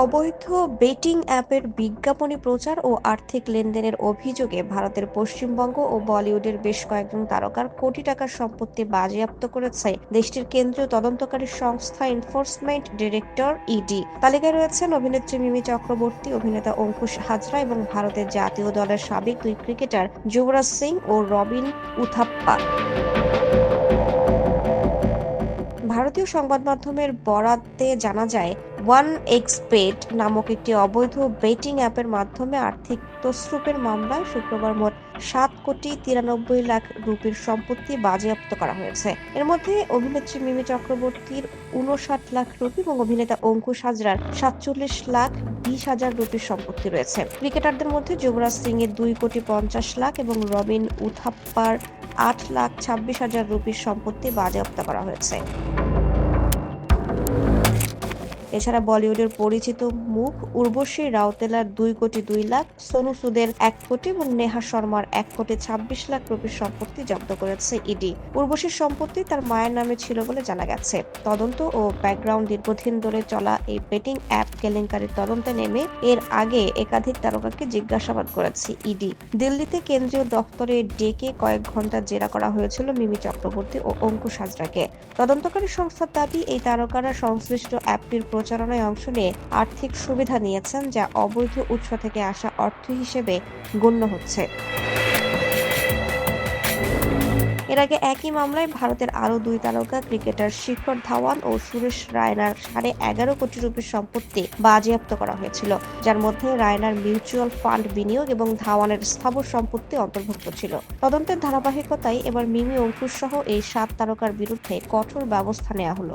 অবৈধ বেটিং অ্যাপের বিজ্ঞাপনী প্রচার ও আর্থিক লেনদেনের অভিযোগে ভারতের পশ্চিমবঙ্গ ও বলিউডের বেশ কয়েকজন তারকার কোটি টাকার সম্পত্তি বাজেয়াপ্ত করেছে দেশটির কেন্দ্রীয় তদন্তকারী সংস্থা এনফোর্সমেন্ট ডিরেক্টর ইডি। তালিকায় রয়েছেন অভিনেত্রী মিমি চক্রবর্তী, অভিনেতা অঙ্কুশ হাজরা এবং ভারতের জাতীয় দলের সাবেক দুই ক্রিকেটার যুবরাজ সিং ও রবিন উথাপ্পা। ভারতীয় সংবাদ মাধ্যমের বরাতে জানা যায়, ওয়ান এক্সপেট নামক একটি অবৈধ বেটিং অ্যাপের মাধ্যমে আর্থিক তসরুপের মামলায় শুক্রবার মোট সাত কোটি তিরানব্বই লাখ রুপির সম্পত্তি বাজেয়াপ্ত করা হয়েছে। এর মধ্যে অভিনেত্রী মিমি চক্রবর্তীর উনষাট লাখ রুপি এবং অভিনেতা অঙ্কুশ হাজরার সাতচল্লিশ লাখ বিশ হাজার রুপির সম্পত্তি রয়েছে। ক্রিকেটারদের মধ্যে যুবরাজ সিং এর দুই কোটি পঞ্চাশ লাখ এবং রবিন উথাপ্পার আট লাখ ছাব্বিশ হাজার রুপির সম্পত্তি বাজেয়াপ্ত করা হয়েছে। এছাড়া বলিউডের পরিচিত মুখ উর্বশী রাউতেলার দুই কোটি দুই লাখ, সোনু সুদের এক কোটি এবং নেহা শর্মার এক কোটি ছাব্বিশ লাখ রুপির সম্পত্তি জব্দ করেছে ইডি। উর্বশীর সম্পত্তি তার মায়ের নামে ছিল বলে জানা গেছে। তদন্ত ও ব্যাকগ্রাউন্ড দীর্ঘদিন ধরে চলা এই বেটিং অ্যাপ কেলেঙ্কারির তদন্তে নেমে এর আগে একাধিক তারকাকে জিজ্ঞাসাবাদ করেছে ইডি। দিল্লিতে কেন্দ্রীয় দপ্তরে ডেকে কয়েক ঘণ্টা জেরা করা হয়েছিল মিমি চক্রবর্তী ও অঙ্কুশ হাজরাকে। তদন্তকারী সংস্থার দাবি, এই তারকারা সংশ্লিষ্ট অ্যাপটির প্রচারণায় অংশ নিয়ে আর্থিক সুবিধা নিয়েছেন, যা অবৈধ উৎস থেকে আসা অর্থ হিসেবে গণ্য হচ্ছে। এর আগে একই মামলায় ভারতের আরও দুই তারকা, ক্রিকেটার শিখর ধাওয়ান ও সুরেশ রায়নার সাড়ে এগারো কোটি রুপির সম্পত্তি বাজেয়াপ্ত করা হয়েছিল, যার মধ্যে রায়নার মিউচুয়াল ফান্ড বিনিয়োগ এবং ধাওয়ানের স্থাবর সম্পত্তি অন্তর্ভুক্ত ছিল। তদন্তের ধারাবাহিকতায় এবার মিমি অঙ্কুশ সহ এই সাত তারকার বিরুদ্ধে কঠোর ব্যবস্থা নেওয়া হলো।